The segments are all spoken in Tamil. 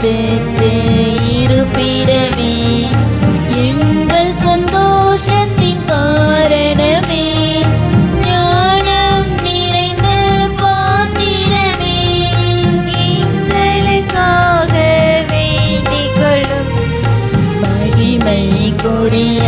சேர்த்து இருப்பிடமே எங்கள் சந்தோஷத்தின் காரணமே. ஞானம் நிறைந்த பாத்திரமே. எங்களுக்காக வேண்டிக் கொள்ளும் மகிமை கொடிய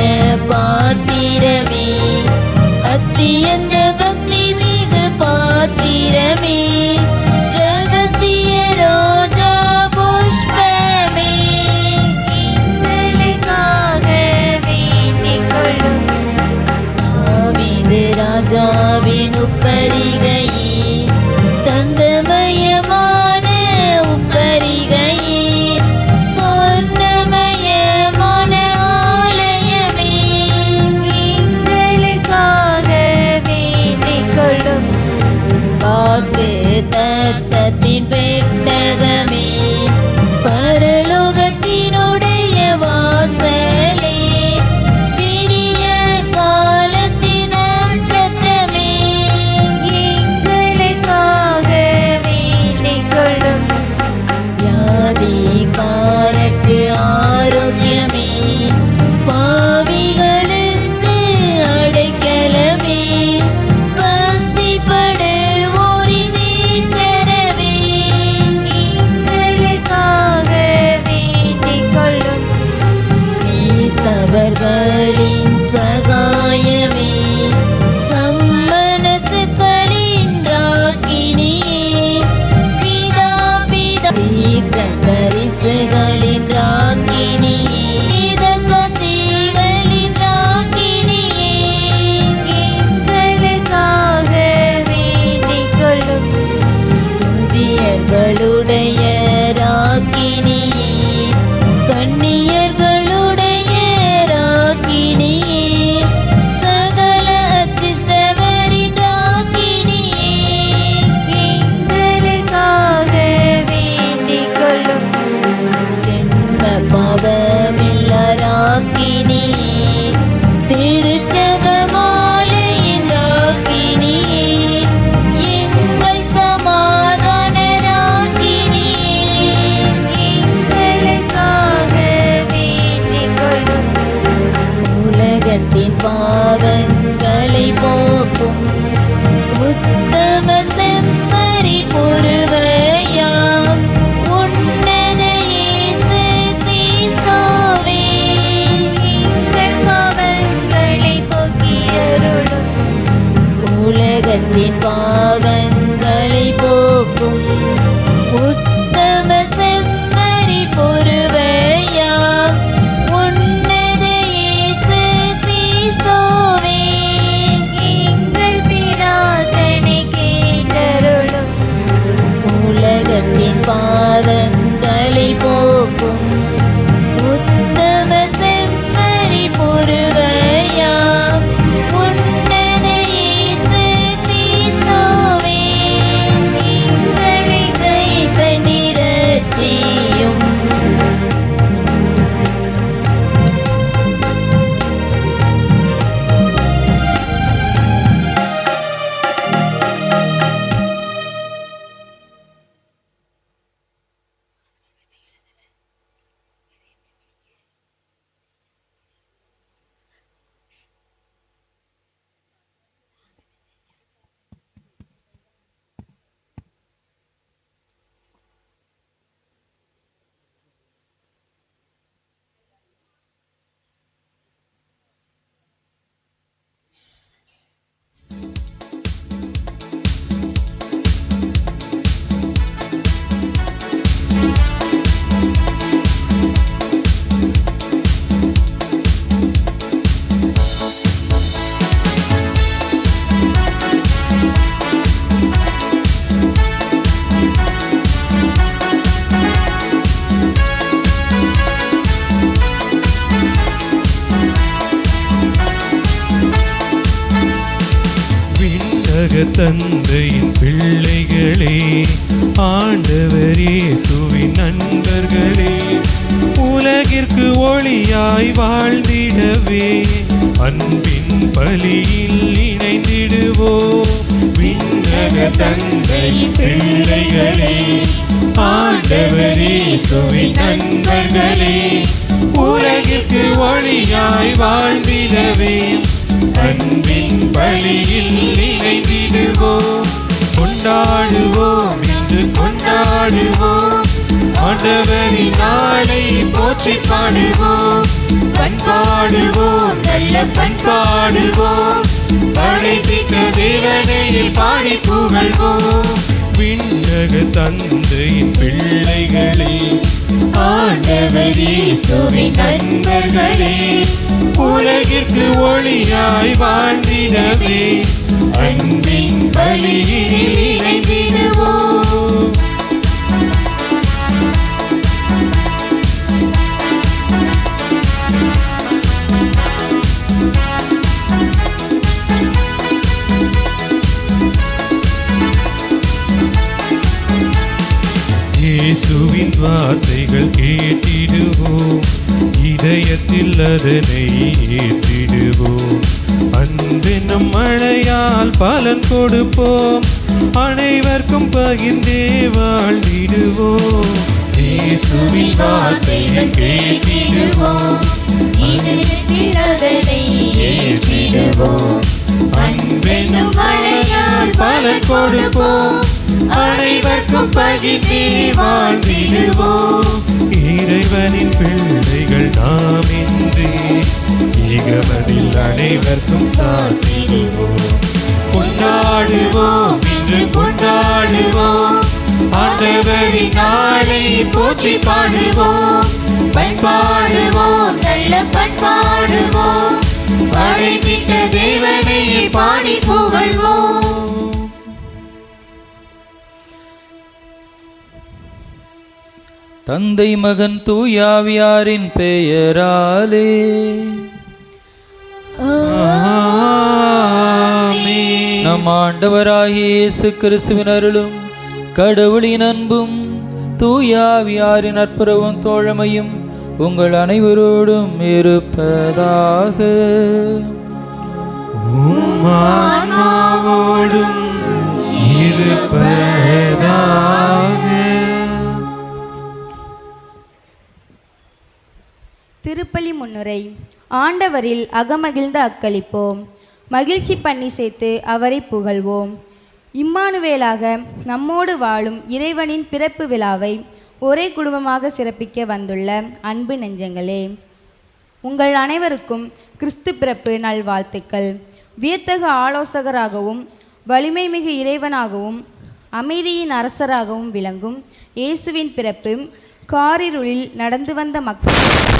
de did உலக தந்தையின் பிள்ளைகளே ஆண்டவரே சுவின் நண்பர்களே உலகிற்கு ஒளியாய் வாழ்ந்திடவே அன்பின் பலியில் இணைந்திடுவோ. விண்ணக தந்தையின் பிள்ளைகளே ஆண்டவரே சுவின் நண்பர்களே உலகிற்கு ஒளியாய் வாழ்ந்திடவே அன்பின் பலியில் கொண்டாடுவோம். இன்று கொண்டாடுவோம். ஆண்டவரின் நாளை போற்றி பாடுவோம். பண்பாடுவோம். நல்ல பண்பாடுவோம். படைத்திட்ட தேவனை பாடி புகழ்வோம். விண்ணக தந்தையின் பிள்ளைகளே. ஆண்டவர் நண்பர்களே உலகிற்கு ஒளியாய் வாழ்ந்திடவே. அன்பின் பலியினில் இணைந்திடுவோம். அதனை ஏற்றிடுவோம் அன்பெனும் மழையால் பலன் கொடுப்போம். அனைவருக்கும் பகிர்ந்தே வாழ்ந்திடுவோம். இயேசுவின் வார்த்தைகள் கேட்டிடுவோம். இதயத்தில் அதனை ஏற்றிடுவோம். அன்பெனும் மழையால் பலன் கொடுப்போம். அனைவருக்கும் பகிர்ந்தே வாழ்ந்திடுவோம். இறைவனின் பிள்ளைகள் நாம் இன்றி இகமதில் அனைவருக்கும் சாத்திடுவோம். கொண்டாடுவோம் இன்று கொண்டாடுவோம். ஆண்டவரின் நாளை போற்றி பாடுவோம். பண்பாடுவோம் நல்ல பண்பாடுவோம். படைத்திட்ட தேவனை பாடி புகழ்வோம். தந்தை மகன் தூயாவியாரின் பெயராலே. நம் ஆண்டவராகிய இயேசு கிறிஸ்துவின் அருளும் கடவுளின் அன்பும் தூயாவியாரின் நட்புறவும் தோழமையும் உங்கள் அனைவரோடும் இருப்பதாக. இருப்பதாக. திருப்பலி முன்னுரை. ஆண்டவரில் அகமகிழ்ந்து அக்களிப்போம். மகிழ்ச்சி பண்ணி சேர்த்து அவரை புகழ்வோம். இம்மானுவேலாக நம்மோடு வாழும் இறைவனின் பிறப்பு விழாவை ஒரே குடும்பமாக சிறப்பிக்க வந்துள்ள அன்பு நெஞ்சங்களே. உங்கள் அனைவருக்கும் கிறிஸ்து பிறப்பு நல்வாழ்த்துக்கள். வியத்தகு ஆலோசகராகவும் வலிமை மிகு இறைவனாகவும் அமைதியின் அரசராகவும் விளங்கும் இயேசுவின் பிறப்பு காரிருளில் நடந்து வந்த மக்கள்